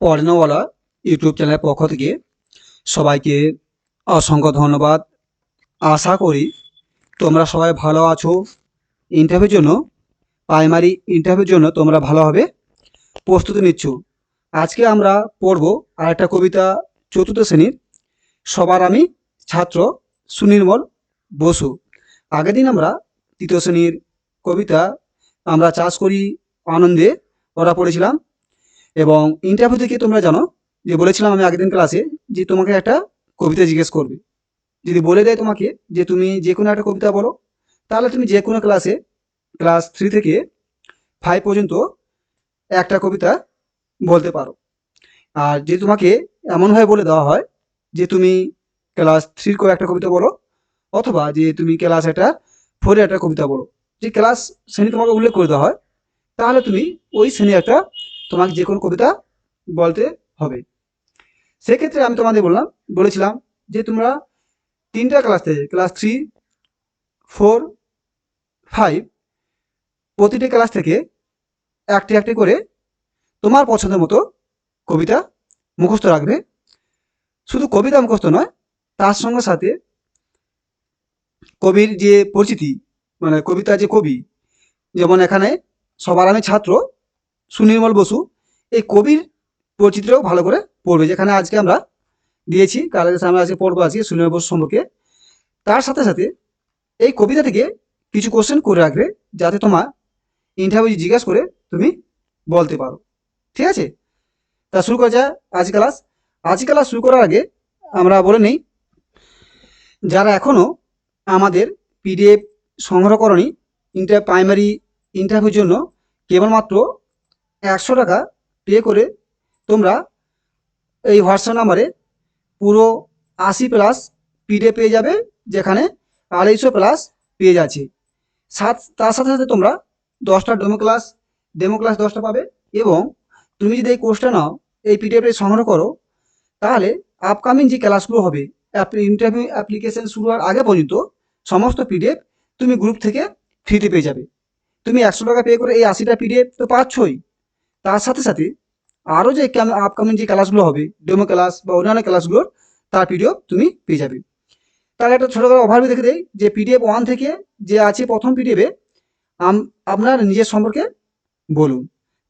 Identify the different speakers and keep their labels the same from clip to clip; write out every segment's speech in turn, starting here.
Speaker 1: পড়ানোওয়ালা YouTube চ্যানেলের পক্ষ থেকে সবাইকে অসংখ্য ধন্যবাদ। আশা করি তোমরা সবাই ভালো আছো। ইন্টারভিউর জন্য প্রাইমারি ইন্টারভিউর জন্য তোমরা ভালোভাবে প্রস্তুতি নিচ্ছ। আজকে আমরা পড়ব আর একটা কবিতা চতুর্থ শ্রেণির। সবার আমি ছাত্র সুনির্মল বসু। আগের দিন আমরা তৃতীয় শ্রেণির কবিতা আমরা চাষ করি আনন্দে, ওরা পড়েছিলাম। এবং ইন্টারভিউ থেকে তোমরা জানো যে বলেছিলাম আমি আগের দিন ক্লাসে যে তোমাকে একটা কবিতা জিজ্ঞেস করবে। যদি বলে দেয় তোমাকে যে তুমি যে কোনো একটা কবিতা বলো, তাহলে তুমি যে কোনো ক্লাসে ক্লাস থ্রি থেকে ফাইভ পর্যন্ত একটা কবিতা বলতে পারো। আর যদি তোমাকে এমনভাবে বলে দেওয়া হয় যে তুমি ক্লাস থ্রির করে একটা কবিতা বলো, অথবা যে তুমি ক্লাস একটা ফোরে একটা কবিতা বলো, যে ক্লাস শ্রেণি তোমাকে উল্লেখ করে দেওয়া হয়, তাহলে তুমি ওই শ্রেণি একটা তোমাকে যে কোনো কবিতা বলতে হবে। সেক্ষেত্রে আমি তোমাদের বললাম, বলেছিলাম যে তোমরা তিনটা ক্লাস থেকে ক্লাস থ্রি ফোর ফাইভ প্রতিটি ক্লাস থেকে একটি একটি করে তোমার পছন্দের মতো কবিতা মুখস্থ রাখবে। শুধু কবিতা মুখস্থ নয়, তার সঙ্গে সাথে কবির যে পরিচিতি মানে কবিতা যে কবি, যেমন এখানে সবার আমি ছাত্র সুনির্মল বসু এই কবির পরিচিতিটাও ভালো করে পড়বে, যেখানে আজকে আমরা দিয়েছি কালের সামনে আজকে পড়ব আজকে সুনির্মল বসু সম্পর্কে। তার সাথে সাথে এই কবিতা থেকে কিছু কোশ্চেন করে রাখবে, যাতে তোমার ইন্টারভিউ জিজ্ঞেস করে তুমি বলতে পারো। ঠিক আছে? তা শুরু করা যায় আজ ক্লাস আজ ক্লাস শুরু করার আগে আমরা বলে নেই, যারা এখনও আমাদের পিডিএফ সংগ্রহ করনি ইন্টার প্রাইমারি ইন্টারভিউর জন্য কেবলমাত্র একশো টাকা পে করে তোমরা এই হোয়াটসঅ্যাপ নাম্বারে পুরো আশি প্লাস পিডে পেয়ে যাবে, যেখানে আড়াইশো প্লাস পেজ আছে। সাত, তার সাথে সাথে তোমরা দশটা ডেমো ক্লাস ডেমো ক্লাস দশটা পাবে এবং তুমি যদি এই কোর্সটা নাও, এই পিডিএফে সংগ্রহ করো, তাহলে আপকামিং যে ক্লাসগুলো হবে ইন্টারভিউ অ্যাপ্লিকেশন শুরু হওয়ার আগে পর্যন্ত সমস্ত পিডিএফ তুমি গ্রুপ থেকে ফ্রিতে পেয়ে যাবে। তুমি একশো টাকা পে করে এই আশিটা পিডিএফ তো পাচ্ছই। তার সাথে সাথে আরও যে আপকামিং যে ক্লাসগুলো হবে ডেমো ক্লাস বা অন্যান্য ক্লাসগুলোর তার পিডিএফ তুমি পেয়ে যাবে। তাহলে একটা ছোটো করে দেখে দেয় যে পিডিএফ ওয়ান থেকে যে আছে প্রথম পিডিএফে আপনার নিজের সম্পর্কে বলুন।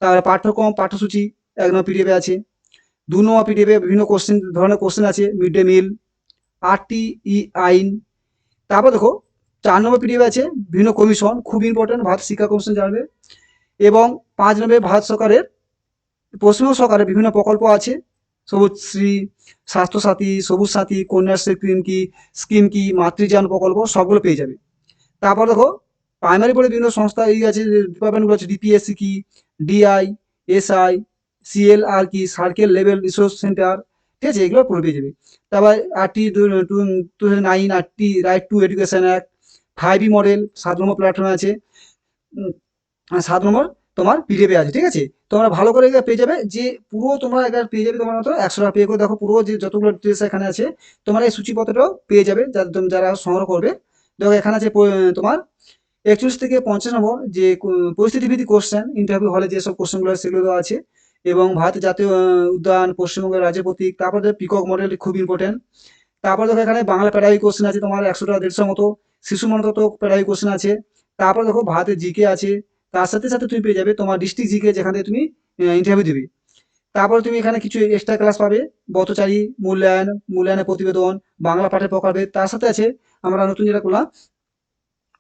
Speaker 1: তারপরে পাঠ্যক্রম, পাঠ্যসূচি, এক নম্বর পিডিএফে আছে। দু নম্বর পিডিএফে বিভিন্ন কোশ্চেন ধরনের কোশ্চেন আছে mid day meal RT E আইন। তারপর দেখো, চার নম্বর পিডিএফ আছে, বিভিন্ন কমিশন খুব ইম্পর্টেন্ট ভারত শিক্ষা কমিশন জানবে। এবং পাঁচ নম্বরে ভারত সরকারের, পশ্চিমবঙ্গ সরকারের বিভিন্ন প্রকল্প আছে। সবুজশ্রী স্বাস্থ্যসাথী সবুজ সাথী কন্যাশ্রী স্কিম কি স্কিম কি, মাতৃযান প্রকল্প সবগুলো পেয়ে যাবে। তারপর দেখো প্রাইমারি বোর্ডে বিভিন্ন সংস্থা এই আছে ডিপার্টমেন্টগুলো আছে ডিপিএসসি কি ডিআই এসআই সিএল আর কি সার্কেল লেভেল রিসোর্স সেন্টার ঠিক আছে, এগুলো পড়ে পেয়ে যাবে। তারপর RT two thousand nine RT right to education act five model সাত নম্বর প্ল্যাটফর্মে আছে। আর সাত নম্বর তোমার পিডিএফে আছে ঠিক আছে? তোমরা ভালো করে পেয়ে যাবে, যে পুরো তোমরা এখানে পেয়ে যাবে তোমার মতো একশো টাকা। পে করে দেখো পুরো যে যতগুলো ডিটেলস এখানে আছে, তোমার এই সূচিপত্রটাও পেয়ে যাবে যারা সংগ্রহ করবে। দেখো এখানে আছে তোমার একচল্লিশ থেকে পঞ্চাশ নম্বর যে কো- পরিস্থিতি ভিত্তিক কোশ্চেন ইন্টারভিউ হলে যেসব কোশ্চেনগুলো সেগুলো আছে। এবং ভারতের জাতীয় উদ্যান, পশ্চিমবঙ্গের রাজ্যের প্রতীক তারপর দেখো পিকক মডেল খুব ইম্পর্টেন্ট তারপর দেখো এখানে বাংলা প্যারাই কোশ্চেন আছে তোমার একশো টাকা, দেড়শো মতো শিশু মনত প্যারাই কোশ্চেন আছে। তারপর দেখো ভারতের জিকে আছে তার সাথে সাথে তুমি পেয়ে যাবে তোমার ডিস্ট্রিক্ট জিকে যেখান তুমি ইন্টারভিউ দিবে। তারপরে তুমি এখানে কিছু এক্সট্রা ক্লাস পাবে বতচারী মূল্যায়ন, মূল্যায়নের প্রতিবেদন, বাংলা পাঠের প্রকারভেদ তার সাথে আছে আমরা নতুন যেটা করলাম,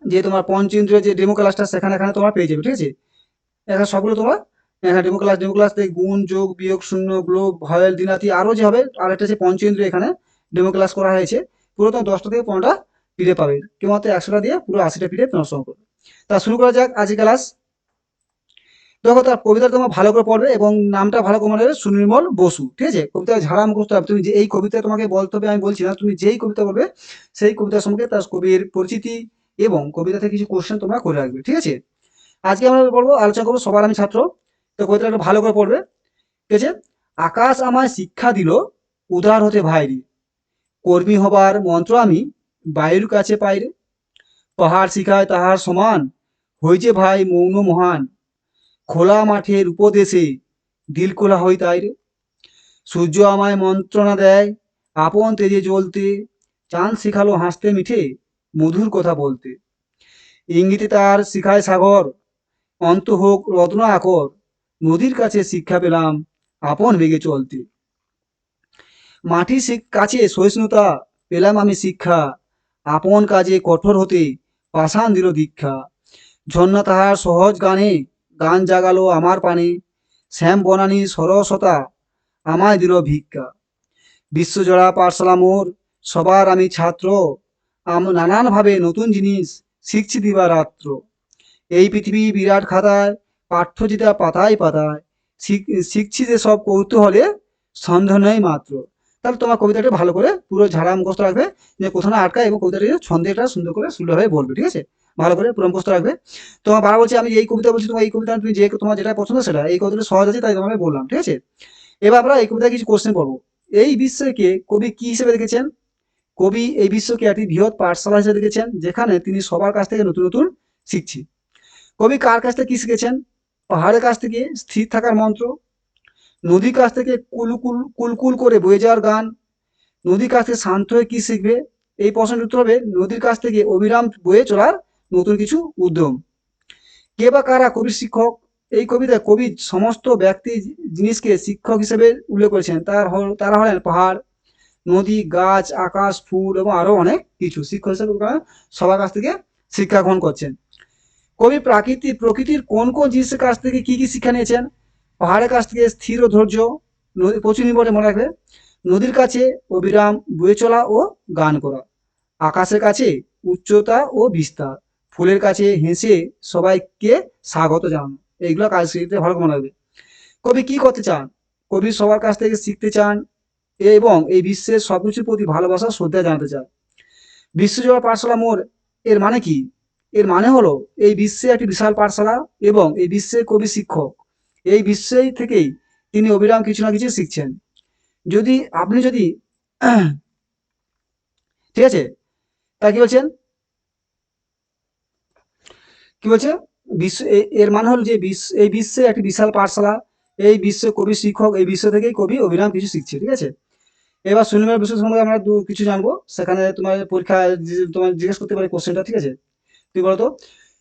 Speaker 1: যে তোমার পঞ্চেন্দ্রীয় যে ডেমো ক্লাসটা সেখানে এখানে তোমার পেয়ে যাবে, ঠিক আছে? এখানে সবগুলো তোমার এখানে ডেমো ক্লাস ডেমো ক্লাস থেকে গুণ, যোগ, বিয়োগ, শূন্য, গ্লোব, ভয়েল, দিনাতি আরও যে হবে, আর একটা আছে পঞ্চেন্দ্রীয় এখানে ডেমো ক্লাস করা হয়েছে। পুরো তোমার দশটা থেকে পনেরোটা পিডিএফ পাবে। কেবলমাত্র একশোটা দিয়ে পুরো আশিটা পিডিএফ তোমার সংগ্রহ করবে তা শুরু করা যাক আজকে ক্লাস দেখো, তার কবিতা তোমার ভালো করে পড়বে এবং নামটা ভালো করে মনে হবে সুনির্মল বসু। ঠিক আছে? কবিতা ঝাড়া মুখস্থ হবে। তুমি যে এই কবিতা তোমাকে বলতে হবে, আমি বলছি না। তুমি যেই কবিতা বলবে, সেই কবিতা সম্পর্কে তার কবির পরিচিতি এবং কবিতা থেকে কিছু কোশ্চেন তোমরা করে রাখবে। ঠিক আছে? আজকে আমরা বলব, আলোচনা করব সবার আমি ছাত্র। তো কবিতাটা ভালো করে পড়বে। ঠিক আছে? আকাশ আমায় শিক্ষা দিল, উদার হতে ভাইরে। কর্মী হবার মন্ত্র আমি বায়ুর কাছে পাইরে। পাহাড় শিখায় তাহার সমান। হইছে ভাই মৌন মহান। খোলা মাঠের উপদেশে দিল খোলা হই তাই রে। সূর্য আমায় মন্ত্রণা দেয়, আপন তেজে জ্বলতে, চাঁদ শিখালো হাসতে মিঠে, মধুর কথা বলতে। ইঙ্গিতে তার শিখায় সাগর, অন্ত হোক রত্ন আকর নদীর কাছে শিক্ষা পেলাম আপন বেগে চলতে। মাটির কাছে সহিষ্ণুতা, পেলাম আমি শিক্ষা, আপন কাজে কঠোর হতে পাশান দিল দীক্ষা। ঝর্ণা তাহার সহজ গানে গান জাগালো আমার পানে। শ্যাম বনানী সরসতা আমায় দিল ভিক্ষা। বিশ্বজোড়া পাঠশালা মোর, সবার আমি ছাত্র। আম নানানভাবে নতুন জিনিস শিখছি দিবা রাত্র। এই পৃথিবী বিরাট খাতায় পাঠ্যচিতা পাতায় পাতায়। শিখ- শিখছি যে সব কৌতূহলে সন্দেহ নেই মাত্র। তাহলে তোমার কবিতাটা ভালো করে পুরো ঝাড়া মুখস্থ রাখবে। যে কোথাও আটকায় এবং কবিতাটি ছন্দেটা সুন্দর করে সুন্দরভাবে বলবে, ঠিক আছে? ভালো করে পুরো মুখস্থ রাখবে। তোমার বাবা বলছে, আমি এই কবিতা বলছি, তোমার এই কবিতা তুমি যে তোমার যেটা পছন্দ সেটা, এই কবিতাটা সহজ আছে, তাই তোমাকে বললাম, ঠিক আছে? এবার আমরা এই কবিতা কিছু কোশ্চেন পড়ব। এই বিশ্বকে কবি কি হিসেবে দেখেছেন? কবি এই বিশ্বকে একটি বৃহৎ পাঠশালা হিসেবে দেখেছেন, যেখানে তিনি সবার কাছ থেকে নতুন নতুন শিখছি কবি কার কাছ থেকে কি শিখেছেন? পাহাড়ের কাছ থেকে, স্থির থাকার মন্ত্র। নদীর কাছ থেকে কুলকুল কুলকুল করে বয়ে যাওয়ার গান। নদীর কাছ থেকে শান্ত হয়ে কি শিখবে? এই প্রশ্নের উত্তর হবে, নদীর কাছ থেকে অবিরাম বয়ে চলার নতুন কিছু উদ্যম। কে বা কারা কবির শিক্ষক, এই কবিতায় কবি সমস্ত ব্যক্তি জিনিসকে শিক্ষক হিসেবে উল্লেখ করেছেন, তার তারা হলেন পাহাড়, নদী, গাছ, আকাশ, ফুল এবং আরও অনেক কিছু শিক্ষক হিসেবে সবার কাছ থেকে শিক্ষা গ্রহণ করছেন। কবি প্রাকৃতিক প্রকৃতির কোন কোন জিনিসের কাছ থেকে কি কি শিক্ষা নিয়েছেন? পাহাড়ের কাছ থেকে স্থির ও ধৈর্য প্রচুর নির্ভরে মনে রাখবে, নদীর কাছে অবিরাম বয়ে চলা ও গান করা, আকাশের কাছে উচ্চতা ও বিস্তার ফুলের কাছে হেসে সবাইকে স্বাগত জানানো। এইগুলো কাজ শিখতে ভালো মনে রাখবে কবি কি করতে চান? কবি সবার কাছ থেকে শিখতে চান এবং এই বিশ্বের সবকিছুর প্রতি ভালোবাসা, শ্রদ্ধা জানাতে চান। বিশ্বজোড়া পাঠশালা মোড় এর মানে কি? এর মানে হলো এই বিশ্বে একটি বিশাল পাঠশালা এবং এই বিশ্বে কবি শিক্ষক। এই বিশ্বেই থেকেই তিনি অবিরাম কিছু না কিছু শিখছেন। যদি আপনি যদি, ঠিক আছে? তা কি বলছেন? কি বলছে? বিশ্ব এর মানে হল যে বিশ্ব, এই বিশ্বে একটি বিশাল পাঠশালা, এই বিশ্বে কবি শিক্ষক, এই বিশ্ব থেকেই কবি অবিরাম কিছু শিখছে, ঠিক আছে? এবার সুনির্মল বিষয় সম্বন্ধে আমরা কিছু জানব। সেখানে তোমার পরীক্ষা তোমার জিজ্ঞেস করতে পারে কোশ্চেনটা ঠিক আছে? তুই বলতো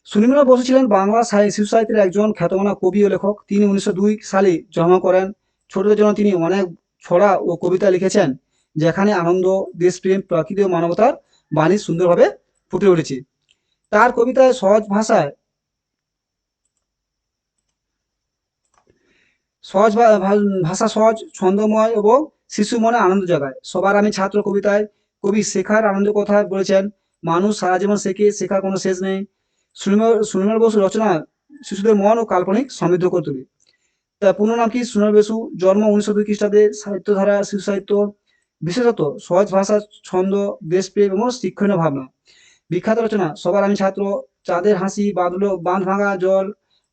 Speaker 1: সুনির্মল বসু ছিলেন বাংলা সাহি- শিশু সাহিত্যের একজন খ্যাতমানা কবি ও লেখক। তিনি উনিশশো দুই সালে জন্ম করেন। ছোটদের জন্য তিনি অনেক ছড়া ও কবিতা লিখেছেন, যেখানে আনন্দ, দেশপ্রেম প্রকৃতি ও মানবতার বাণী সুন্দরভাবে ফুটে উঠেছে। তার কবিতায় সহজ ভাষায়, সহজ ভাষা সহজ, ছন্দময় এবং শিশু মনে আনন্দ জাগায়। সবার আমি ছাত্র কবিতায়, কবি শেখার আনন্দ কথা বলেছেন, মানুষ সারা জীবন শেখে, শেখার কোনো শেষ নেই। সুনির্মল বসু রচনা শিশুদের মন ও কাল্পনিক সমৃদ্ধ করে তোলে। তার পূর্ণ নাম কি? সুনির্মল বসু, জন্ম উনিশশো দুই খ্রিস্টাব্দে সাহিত্যধারা শিশু সাহিত্য, বিশেষত সহজ ভাষা, ছন্দ, দেশপ্রেম এবং শিক্ষণীয় ভাবনা। বিখ্যাত রচনা, সবার আমি ছাত্র, চাঁদের হাসি বাঁধলো বাঁধ ভাঙা, জল,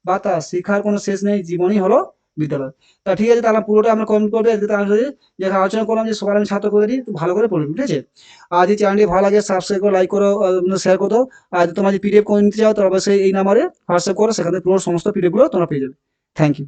Speaker 1: বাতাস, শিক্ষার কোনো শেষ নেই, জীবনই হলো বিদ্যালয়। তা ঠিক আছে, তাহলে পুরোটা আমরা কমেন্ট করবে তাহলে যে আলোচনা করলাম যে সবার আমি ছাত্র করে দিই ভালো করে পড়বে ঠিক আছে? আর যদি চ্যানেলটি ভালো লাগে সাবস্ক্রাইব করো লাইক করো শেয়ার করো আর যদি তোমার যদি পিডিএফ করে নিতে চাও, তাহলে অবশ্যই এই নাম্বারে হোয়াটসঅ্যাপ করো, সেখানে পুরো সমস্ত পিডিএফগুলো তোমরা পেয়ে যাবে। Thank you